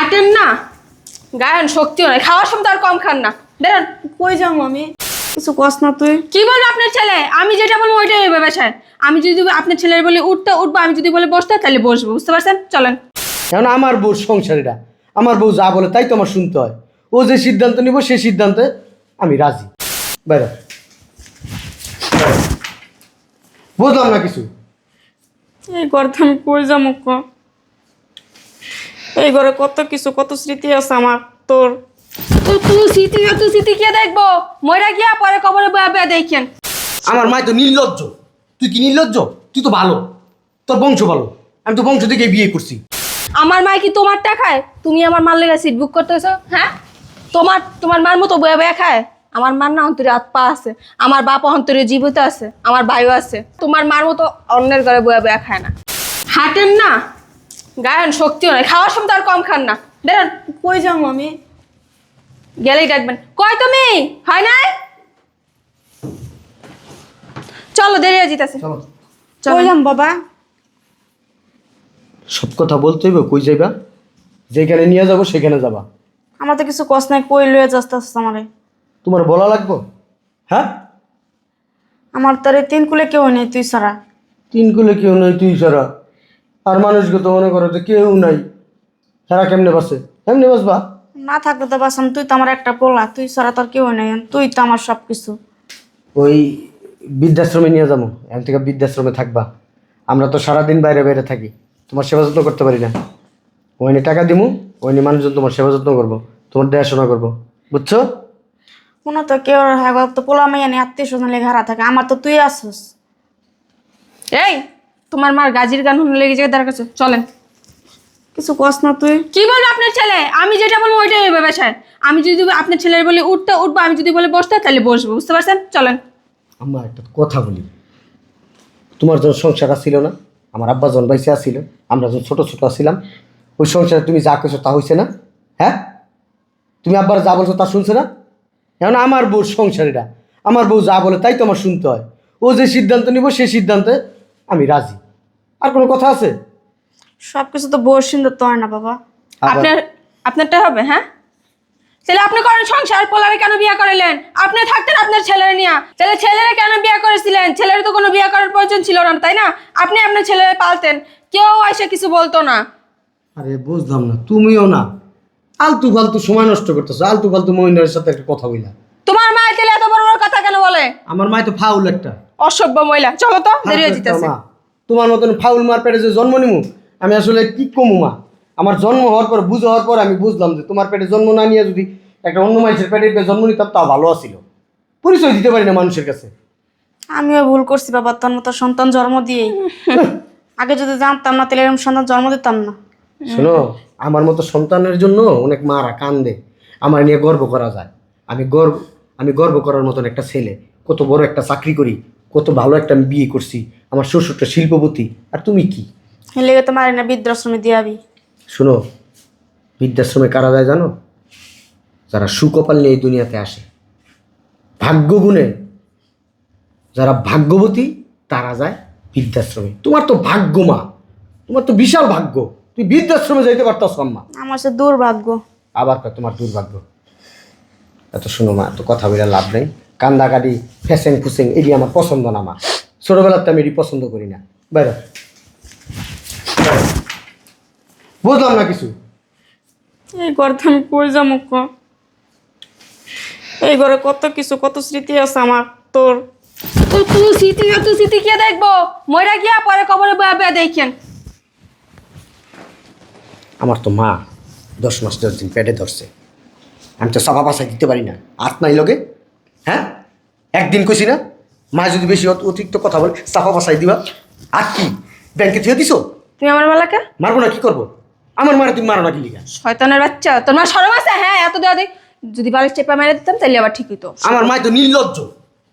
হাঁটেন না। গায়ন শক্তিও নাই খাওয়ার সময় তো আর কম খান না। বেরোন। কই যাব আমি? কিছু কস না তুই। কি বলব আপনার ছেলে? আমি যেটা বলব ওইটাই হবে বাসায়। আমি যদি আপনার ছেলের বলি উঠতে উঠবো। আমি যদি বলে বসতে তাহলে বসবো বুঝতে পারছেন? চলেন। এখন আমার বউ সংসারীরা? আমার বউ যা বলে তাই তো আমার শুনতে হয়। ও যে সিদ্ধান্ত নিব সেই সিদ্ধান্তে আমি রাজি। বাইরে বুঝলাম না কিছু। এই আমি কই যাব ক? এই ঘরে কত কিছু কত স্মৃতি আছে আমার তোর? তো তুই স্মৃতি তুই স্মৃতি কে দেখব? ময়রা গিয়া পরে কবরে বয়া বয়া দেখেন। আমার মায় তো নির্লজ্জ। তুই কি নির্লজ্জ? তুই তো ভালো। তোর বংশ ভালো। আমি তো বংশ থেকে বিয়ে করছি। আমার মা কি তোমার টাকায়? তুমি আমার মার লেগে সিট বুক করতেছো? হ্যাঁ? তোমার তোমার মার মতো বয়া বয়া খায়? আমার মার না অন্তরে হাত পা আছে। আমার বাপ অন্তরে জীবিত আছে। আমার ভাইও আছে। তোমার মার মতো অন্যের ঘরে বয়া বয়া খায় না। হাঁটেন না। গায়ন শক্তিও নাই খাওয়ার সময় তো আর কম খান না। বেরোন কই যাব আমি? গেলেই ডাকবেন। কয় তুমি? হয় নাই? চলো দেরি হয়ে যেতেছে চলো। কই যাম বাবা? সব কথা বলতে হইব কই যাইবা? যেখানে নিয়ে যাব সেখানে যাবা। আমার তো কিছু কস নাই কই লয়ে যাস তাস আমারে? তোমার বলা লাগবো? হ্যাঁ? আমার তোর তিন কুলে কেউ নেই তুই ছাড়া। তিন কুলে কেউ নাই তুই ছাড়া। আর মানুষকে তো মনে করো যে কেউ নাই। সারা কেমনে বাসে কেমনে বাসবা না থাকলে তো বাসাম তুই তো আমার একটা পোলা তুই ছাড়া তোর কেউ নাই। তুই তো আমার সব কিছু ওই বৃদ্ধাশ্রমে নিয়ে যাব। এখান থেকে বৃদ্ধাশ্রমে থাকবা। আমরা তো সারাদিন বাইরে বাইরে থাকি। তোমার সেবা যত্ন করতে পারি না। ওইনি টাকা দিমু ওইনি মানুষজন তোমার সেবা যত্ন করব। তোমার দেখাশোনা করব। বুঝছ? কোনো তো কেউ হ্যাঁ তো পোলা মাইয়া নেই আত্মীয় স্বজন লেগে হারা থাকে। আমার তো তুই আসছিস এই! তোমার মার গাজির গান শুনে লেগে যায় কাছে চলেন। কিছু কস না তুই। কি বলব আপনার ছেলে? আমি যেটা বলব ওইটাই হবে বাসায়। আমি যদি আপনার ছেলের বলি উঠতে উঠবো। আমি যদি বলে বসতে তাহলে বসবো বুঝতে পারছেন? চলেন। আমার একটা কথা বলি। তোমার যখন সংসার আসছিল না? আমার আব্বা যখন বাইসে আসছিল আমরা যখন ছোটো ছোটো আসছিলাম ওই সংসারে তুমি যা কেছো তা হয়েছে না? হ্যাঁ? তুমি আব্বার যা বলছো তা শুনছে না? এখন আমার বউ সংসারীরা আমার বউ যা বলে তাই তো আমার শুনতে হয়। ও যে সিদ্ধান্ত নিব সেই সিদ্ধান্তে আমি রাজি। আর কোনো কথা আছে? সব কিছু তো বউর সুন্দর তো হয় না বাবা। আপনার আপনারটা হবে হ্যাঁ? ছেলে আপনি করেন সংসার পোলারে কেন বিয়ে করালেন আপনি থাকতেন আপনার ছেলের নিয়ে। ছেলে ছেলেরা কেন বিয়ে করেছিলেন? ছেলের তো কোনো বিয়ে করার প্রয়োজন ছিল না তাই না? আপনি আপনার ছেলে পালতেন। কেউ এসে কিছু বলতো না। আরে বুঝলাম না। তুমিও না। আলতু ফালতু সময় নষ্ট করতেছো। আলতু ফালতু মহিলার সাথে একটা কথা বইলা তোমার মা এত বড় বড় কথা কেন বলে? আমার মায় তো ফাউল একটা। অসভ্য মহিলা। চলো তো দেরি হয়ে যেতেছে। মা, তোমার মতন ফাউল মার পেটে যে জন্ম নিমু আমি আসলে কি কমু মা? আমার জন্ম হওয়ার পর বুঝ হওয়ার পর আমি বুঝলাম যে তোমার পেটে জন্ম না নিয়ে যদি একটা অন্য মানুষের পেটে জন্ম নিতাম তাও ভালো আছিল। পরিচয় দিতে পারি না মানুষের কাছে। আমিও ভুল করছি বাবা তোর মতো সন্তান জন্ম দিয়ে আগে যদি জানতাম না তাহলে এরকম সন্তান জন্ম দিতাম না। শোনো আমার মতো সন্তানের জন্য অনেক মারা কান্দে। আমার নিয়ে গর্ব করা যায়। আমি গর্ব আমি গর্ব করার মতন একটা ছেলে। কত বড় একটা চাকরি করি কত ভালো একটা আমি বিয়ে করছি। আমার শ্বশুরটা শিল্পপতি আর তুমি কি? লেগে তো মারি না বৃদ্ধাশ্রমে দিয়াবি শোনো বৃদ্ধাশ্রমে কারা যায় জানো? যারা সুকপাল নিয়ে এই দুনিয়াতে আসে। ভাগ্য গুণে যারা ভাগ্যবতী তারা যায় বৃদ্ধাশ্রমে। তোমার তো ভাগ্য মা। তোমার তো বিশাল ভাগ্য। তুই বৃদ্ধাশ্রমে যাইতে পারতাস মা আমার সে দুর্ভাগ্য। আবার কয় তোমার দুর্ভাগ্য? এত শোনো মা এত কথা বলে লাভ নেই। কান্দাকাটি ফ্যাসেং ফুসেং এটি আমার পছন্দ না মা। ছোটোবেলাতে আমি এটি পছন্দ করি না। বাইরে। বুঝলাম না কিছু? এই ঘরে তো আমি কই যাব ক? এই ঘরে কত কিছু কত স্মৃতি আছে আমার তোর? তো তুই স্মৃতি তুই স্মৃতি কে দেখব? ময়রা গিয়া পরে কবরে বয়া বয়া দেখেন। আমার তো মা দশ মাস দশ দিন পেটে ধরছে। আমি তো সাফা পাশা দিতে পারি না। আত নাই লগে? হ্যাঁ? একদিন কইছি না? মা যদি বেশি অত- অতিরিক্ত কথা বলে সাফা পাশাই দিবা। আর কি? ব্যাংকে থিয়ে দিছো? তুমি আমার মালাকে? মারবো না কি করব? আমার মারা তুমি মারো না কি লিখা শয়তানের বাচ্চা তোর মা সরম আছে? হ্যাঁ এত দেওয়া দিক যদি বালিশ চেপা মেরে দিতাম তাহলে আবার ঠিকই তো আমার মায় তো নির্লজ্জ।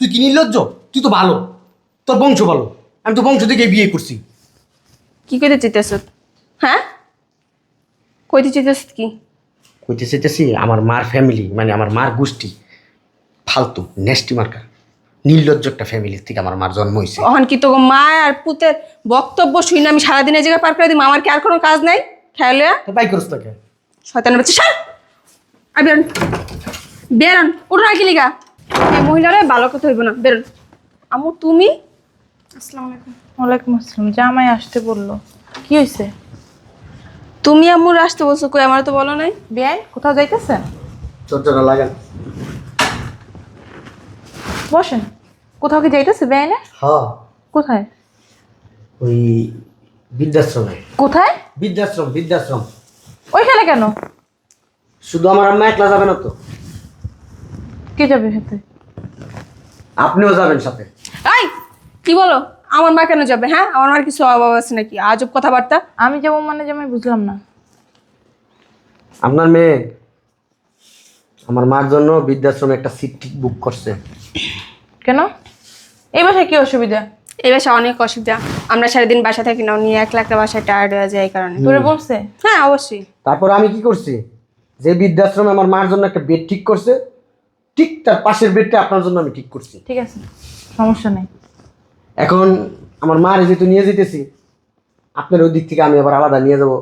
তুই কি নির্লজ্জ? তুই তো ভালো। তোর বংশ ভালো। আমি তো বংশ থেকে বিয়ে করছি। কি কইতে চাইতেছ? হ্যাঁ? কইতে চাইতেছ কি? কইতে চাইতেছি আমার মার ফ্যামিলি মানে আমার মার গোষ্ঠী ফালতু নেস্টি মার্কা নির্লজ্জ একটা ফ্যামিলির থেকে আমার মার জন্ম হয়েছে অহন কি তো মা আর পুতের বক্তব্য শুই না আমি সারাদিনের জায়গায় পার করে দিই আমার কি আর কোনো কাজ নাই? খেয়াল বাই করছ তাকে। শয়তানের বাচ্চা সর! আর বেরোন। বেরোন না কি লিগা। এই মহিলারে ভালো কথা হইব না বেরোন। আমু তুমি? আসসালামু আলাইকুম। ওয়ালাইকুম আসসালাম। জামাই আসতে বলল। কি হয়েছে তুমি আম্মুর আসতে বলছো কই আমার তো বলো নাই? বিয়াই কোথাও যাইতেছেন? চর্চাটা লাগান। বসেন। কোথাও কি যাইতেছে বেআইনে হ্যাঁ। কোথায়? ওই বৃদ্ধাশ্রমে। কোথায়? বৃদ্ধাশ্রম বৃদ্ধাশ্রম। ওইখানে কেন? শুধু আমার আম্মা একলা যাবে না তো। কে যাবে সাথে? আপনিও যাবেন সাথে। এই কি বলো? আমার মা কেন যাবে হ্যাঁ? আমার মার কিছু অভাব আছে নাকি? আজব কথাবার্তা। আমি যাব মানে জামাই বুঝলাম না। আপনার মেয়ে আমার মার জন্য বৃদ্ধাশ্রমে একটা সিট ঠিক বুক করছে। কেন? এই বাসায় কি অসুবিধা? এই বাসায় অনেক অসুবিধা। আমরা সারাদিন বাসা থাকি না উনি একলা একটা বাসায় টায়ার্ড হয়ে যায় এই কারণে। তোরে বলছে? হ্যাঁ অবশ্যই। তারপর আমি কি করছি? যে বৃদ্ধাশ্রমে আমার মার জন্য একটা বেড ঠিক করছে ঠিক তার পাশের বেডটা আপনার জন্য আমি ঠিক করছি। ঠিক আছে সমস্যা নেই। এখন আমার মার যেহেতু নিয়ে যেতেছি আপনার ওই দিক থেকে আমি আবার আলাদা নিয়ে যাব।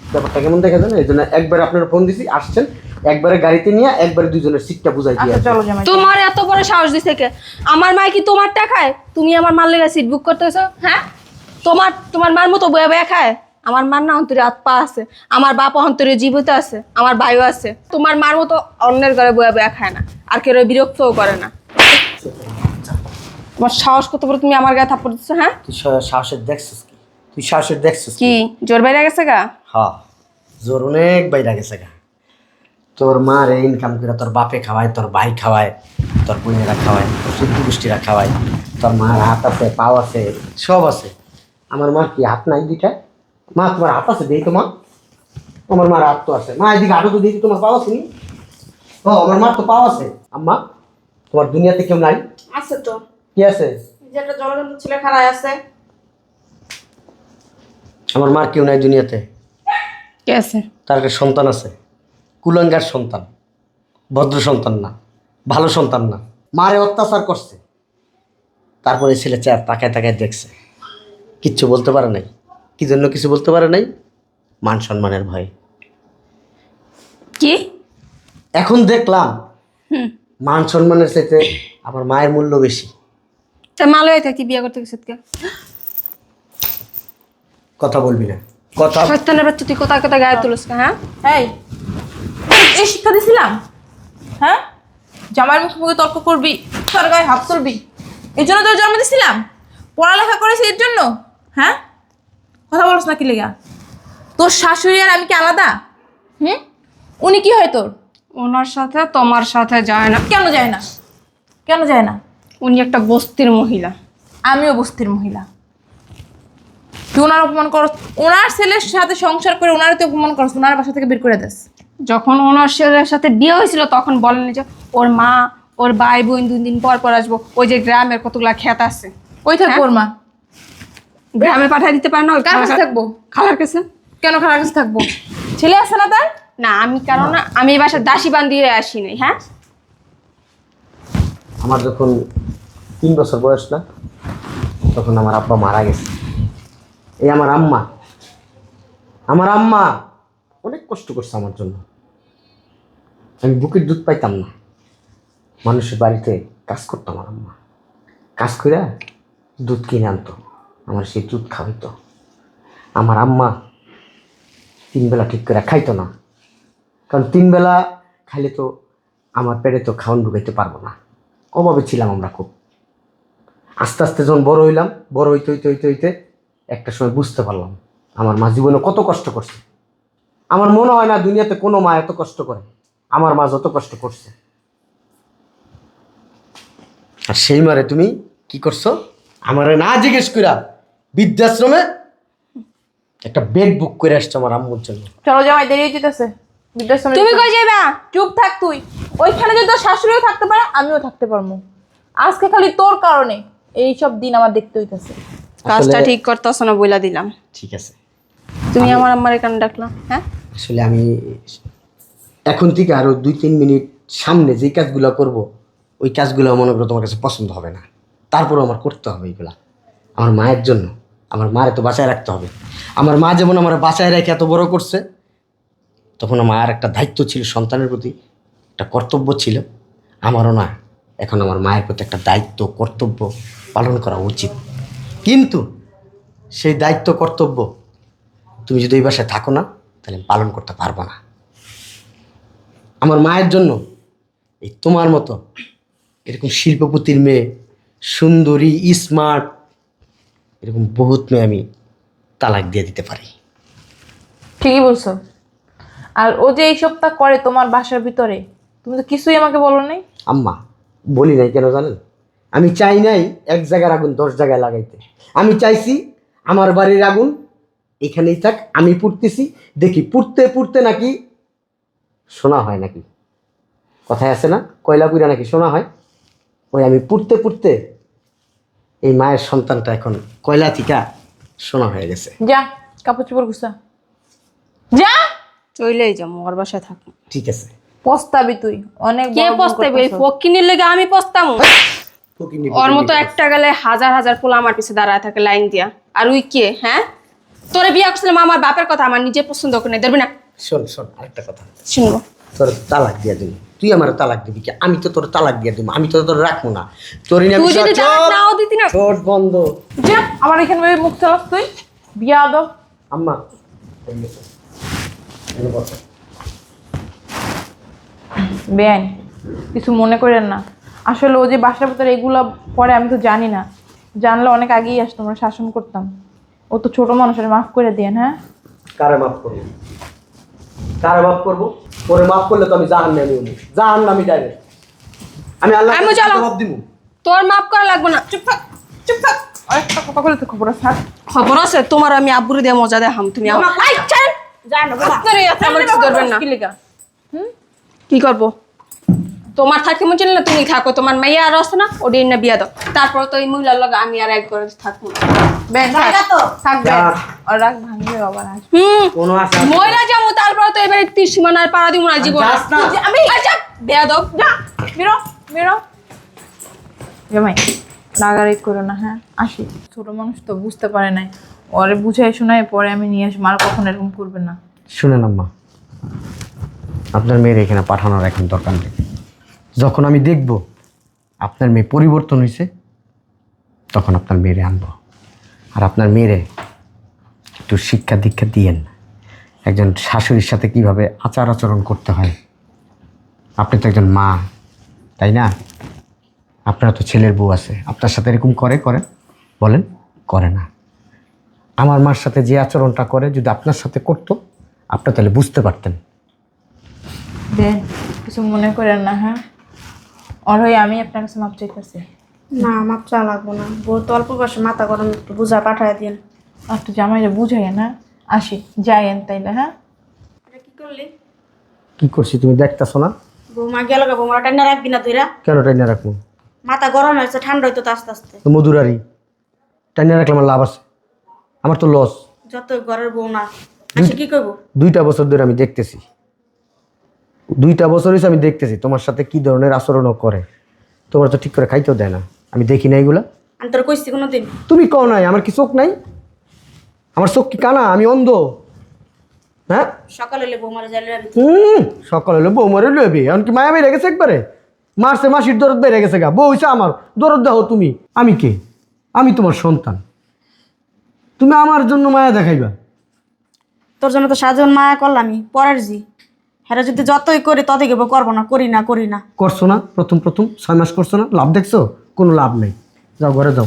ব্যাপারটা কেমন দেখা যায় না? এই জন্য একবার আপনার ফোন দিছি আসছেন। একবারে গাড়িতে নিয়ে একবারে দুজনের সিটটা বুঝাই দিয়ে আচ্ছা চলো জামাই তোমার এত বড় সাহস দিছে কে? আমার মা কি তোমার টাকায়? তুমি আমার মার লেগে সিট বুক করতেছো? হ্যাঁ? তোমার তোমার মার মতো বয়া বয়া খায়? আমার মার না অন্তরে পা আছে। আমার বাপ অন্তরে জীবিত আছে। আমার ভাইও আছে। তোমার মার মতো অন্যের ঘরে বয়া বয়া খায় না। আর কেউ বিরক্তও করে না। তোমার সাহস কত বড়? তুমি আমার গায়ে থাপ্পড় দিচ্ছ হ্যাঁ? তুই সাহসের দেখছিস কি? তুই সাহসের দেখছিস কি? কি? জোর বাইরে গেছে গা? হ্যাঁ। জোর অনেক বাইরে গেছে গা। তোর মা রে ইনকাম করে তোর বাপে খাওয়ায় তোর ভাই খাওয়ায় তোর বোনেরা খাওয়ায় তোর শুদ্ধ গোষ্ঠীরা খাওয়ায় তোর মার হাত আছে পাও আছে সব আছে। আমার মার কি হাত নাই দুইটা? মা তোমার হাত আছে দেই তো মা। আমার মার হাত তো আছে। মা এদিকে হাঁটু তো দেখি তোমার পাও আছে নি? ও আমার মার তো পাও আছে। আম্মা তোমার দুনিয়াতে কেউ নাই? আছে তো। কি আছে? যে একটা জলজন্ত ছেলে খাড়ায় আছে। আমার মার কেউ নাই দুনিয়াতে? কে আছে? তার একটা সন্তান আছে। কুলাঙ্গার সন্তান ভদ্র সন্তান না ভালো সন্তান না। মারে অত্যাচার করছে। তারপরে ছেলে চার তাকায় তাকায় দেখছে। কিচ্ছু বলতে পারে নাই। কি জন্য কিছু বলতে পারে নাই? মান সম্মানের ভয়। কি? এখন দেখলাম হুম। মান সম্মানের চাইতে আমার মায়ের মূল্য বেশি। তা মালয় থাকি বিয়ে করতে গেছে কথা বলবি না। কথা তুই কোথায় কোথায় গায়ে তুলস হ্যাঁ? এই এই শিক্ষা দিছিলাম? হ্যাঁ? জামাইয়ের মুখে মুখে তর্ক করবি তোর গায়ে হাত তুলবি। এই জন্য তোর জন্ম দিছিলাম? পড়ালেখা করেছি এর জন্য? হ্যাঁ? কথা বলছ না কি লেগা? তোর শাশুড়ি আর আমি কি আলাদা? হুম? উনি কি হয় তোর? ওনার সাথে তোমার সাথে যায় না। কেন যায় না? কেন যায় না? উনি একটা বস্তির মহিলা। আমিও বস্তির মহিলা। তুই ওনার অপমান করস ওনার ছেলের সাথে সংসার করে ওনার তুই অপমান করস ওনার বাসা থেকে বের করে দেস। যখন ওনার সাথে বিয়ে হয়েছিল তখন বলেন যে ওর মা ওর ভাই বোন দুই দিন পর পর আসব। ওই যে গ্রামের কতগুলা ক্ষেত আছে। ওই থাকব ওর মা। গ্রামে পাঠিয়ে দিতে পারে না? ওই কার কাছে থাকব? খালার কাছে? কেন খারাপ কাছে থাকব? ছেলে আছে না তার? না আমি কারণ না আমি এই বাসার দাসী বান্ধিয়ে আসি নাই হ্যাঁ? আমার যখন তিন বছর বয়স না তখন আমার আব্বা মারা গেছে। এই আমার আম্মা। আমার আম্মা! অনেক কষ্ট করছে আমার জন্য। আমি বুকের দুধ পাইতাম না। মানুষের বাড়িতে কাজ করতো আমার আম্মা। কাজ করে দুধ কিনে আনতো, আমার সেই দুধ খাওয়াইতো। আমার আম্মা তিন বেলা ঠিক করে খাইতো না। কারণ তিন বেলা খাইলে তো আমার পেটে তো খাওয়ান ঢুকাইতে পারব না। অভাবে ছিলাম আমরা খুব। আস্তে আস্তে যখন বড় হইলাম, বড় হইতে হইতে হইতে হইতে একটা সময় বুঝতে পারলাম, আমার মা জীবনে কত কষ্ট করছে। আমার মনে হয় না দুনিয়াতে কোনো মা এত কষ্ট করে। আমার মা যত কষ্ট করছে। আর সেই মারে তুমি কি করছ? আমারে না জিজ্ঞেস কইরা বৃদ্ধাশ্রমে একটা বেড বুক করে আসছো আমার আম্মুর জন্য। চলো জামাই দেরি যেতেছে। বৃদ্ধাশ্রমে তুমি কই যাইবা? চুপ থাক তুই। ওইখানে যদি তোর শাশুড়িও থাকতে পারে আমিও থাকতে পারব আজকে খালি তোর কারণে এই সব দিন আমার দেখতে হইতেছে। কাজটা ঠিক করতেছ না বইলা দিলাম। ঠিক আছে। তুমি আমার আম্মার এখানে ডাকলাম হ্যাঁ? আসলে আমি এখন থেকে আরও দুই, তিন মিনিট সামনে যে কাজগুলো করব, ওই কাজগুলো মনে করো তোমার কাছে পছন্দ হবে না। তারপরও আমার করতে হবে এইগুলা আমার মায়ের জন্য, আমার মারে তো বাঁচায় রাখতে হবে। আমার মা যেমন আমার বাঁচায় রেখে এত বড় করছে, তখন আমার একটা দায়িত্ব ছিল সন্তানের প্রতি, একটা কর্তব্য ছিল। আমারও না, এখন আমার মায়ের প্রতি একটা দায়িত্ব, কর্তব্য পালন করা উচিত। কিন্তু সেই দায়িত্ব, কর্তব্য তুমি যদি এই বাসায় থাকো না তাহলে আমি পালন করতে পারব না। আমার মায়ের জন্য এই তোমার মতো এরকম শিল্পপতির মেয়ে সুন্দরী স্মার্ট এরকম বহুত মেয়ে আমি তালাক দিয়ে দিতে পারি। ঠিকই বলছো। আর ও যে এই সপ্তাহ করে তোমার বাসার ভিতরে তুমি তো কিছুই আমাকে বলো নাই। আম্মা বলি নাই কেন জানেন? আমি চাই নাই এক জায়গার আগুন দশ জায়গায় লাগাইতে। আমি চাইছি আমার বাড়ির আগুন এখানেই থাক আমি পুড়তেছি দেখি পুড়তে পুড়তে নাকি শোনা হয় নাকি? কথায় আছে না? কয়লা পুরা নাকি শোনা হয়? ওই আমি পুড়তে পুড়তে এই মায়ের সন্তানটা এখন কয়লা থিকা শোনা হয়ে গেছে। যা কাপড় চোপড় গুছা। যা! চইলেই যাব ওর বাসায় থাকব ঠিক আছে। পস্তাবি তুই অনেক কে করতেছো। ফকিনির লেগে আমি পস্তাম ওর মতো একটা গেলে হাজার হাজার পোলা আমার পিছে দাঁড়ায় থাকে লাইন দিয়া। আর উই কে হ্যাঁ? তোরে বিয়া করছিলাম আমার বাপের কথা আমার নিজে পছন্দ করে দেখবি না? শোন শোন আরেকটা কথা। শুনব। তোর তালাক দিয়ে দিবি। তুই আমার তালাক দিবি কি? আমি তো তোর তালাক দিয়ে দিব আমি তো তোর রাখব না। তোর তুই যদি তালাক নাও দিতি না। ছোট বন্ধ। যা আমার এখানে ভেবে মুখ চালাস তুই। বিয়া আদব আম্মা নে। নে। বেআইন কিছু মনে করেন না। আসলে ও যে বাসার ভিতরে এগুলো পরে আমি তো জানি না। জানলে অনেক আগেই আসতো আমরা শাসন করতাম। ও তো ছোট মানুষের মাফ করে দেন হ্যাঁ? কারে মাফ করব? কারে মাফ করব? পরে মাফ করলে তো আমি জাহান নামি জাহান নামি ডাইরেক্ট আমি আল্লাহ আমি চলো। জবাব দিব। তোর মাফ করা লাগবে না। চুপ থাক চুপ থাক। আরেকটা কথা বলে তো খবর আছে খবর আছে? তোমার আমি আব্বুরে দিয়ে মজা দেখাম তুমি আমার আই, ছাড়েন। আপনার এই হাতে আমার কিছু ধরবেন না। কি লেগা? কি করব? তোমার থাকতে মন চলে না তুমি থাকো তোমার মেয়ে আর আছে না ওটা না বিয়া দাও। তারপর তো এই মহিলার লগে আমি আর এক করে থাকব না। বেন। আর রাগ ভাঙবে আবার হুম? মহিলা যাব তারপর তো এবারে তীর সীমানার পাড়া দিব না জীবন। আমি আচ্ছা বেরো বেরো। জামাই রাগারাগি করো না হ্যাঁ? আসি। ছোট মানুষ তো বুঝতে পারে নাই। ওরে বুঝাই শোনাই পরে আমি নিয়ে আসব আর কখনো এরকম করবে না। শুনেন আম্মা আপনার মেয়ের এখানে পাঠানোর এখন দরকার নেই। যখন আমি দেখব আপনার মেয়ে পরিবর্তন হয়েছে তখন আপনার মেয়েরে আনব। আর আপনার মেয়েরে একটু শিক্ষা দীক্ষা দিয়েন। একজন শাশুড়ির সাথে কীভাবে আচার আচরণ করতে হয়। আপনি তো একজন মা, তাই না? আপনার তো ছেলের বউ আছে। আপনার সাথে এরকম করে করে? বলেন, করে না। আমার মার সাথে যে আচরণটা করে, যদি আপনার সাথে করতো, আপনি তাহলে বুঝতে পারতেন। দেন, কিছু মনে করেন না হ্যাঁ? ওর হয়ে আমি আপনার কাছে মাপ চাইতেছি। না আমার চা লাগবো না। বহুত অল্প বয়সে মাথা গরম একটু বুঝা পাঠায় দিন আর তো জামাইরে বুঝাই না। আসি যাইয়েন তাইলে হ্যাঁ? কি করলি? কি করছি তুমি দেখতেছো না? বৌমা গেল গা বৌমা টাইনা রাখবি না তুইরা কেন টাইনা রাখব? মাথা গরম হয়েছে ঠান্ডা হইতো তো আস্তে আস্তে। তো মধুরারি টাইনা রাখলে আমার লাভ আছে। আমার তো লস। যত ঘরের বউ না। আসে কি করব দুইটা বছর ধরে আমি দেখতেছি। দুইটা বছর হয়েছে আমি দেখতেছি তোমার সাথে কি ধরনের আচরণও করে। তোমার তো ঠিক করে খাইতেও দেয় না। আমি দেখি না এগুলা। আমি তোর কইছি কোনোদিন। তুমি কও নাই আমার কি চোখ নাই? আমার চোখ কি কানা? আমি অন্ধ। হ্যাঁ? সকালে হলে বৌমারে যাইলে রাখবি। হুম সকালে হলো বউ মরে লইবি। এমনকি মায়া বেড়ে গেছে একবারে? মারছে মাসির দরদ বেড়ে গেছে গা। বউ হইছে আমার। দরদ দাও তুমি। আমি কে? আমি তোমার সন্তান। তুমি আমার জন্য মায়া দেখাইবা। তোর জন্য তো সারাজীবন মায়া করলামই পরের জি। হ্যাঁ যদি যতই করি ততই কেবল করব না করি না করি না। করছ না? প্রথম প্রথম। ছয় মাস করছ না? লাভ দেখছ? কোনো লাভ নেই। যাও ঘরে যাও।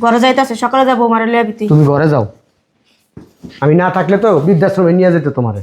ঘরে যাইতেছে সকালে যাব তুমি ঘরে যাও। আমি না থাকলে তো বৃদ্ধাশ্রমে নিয়ে যেতে তোমারে।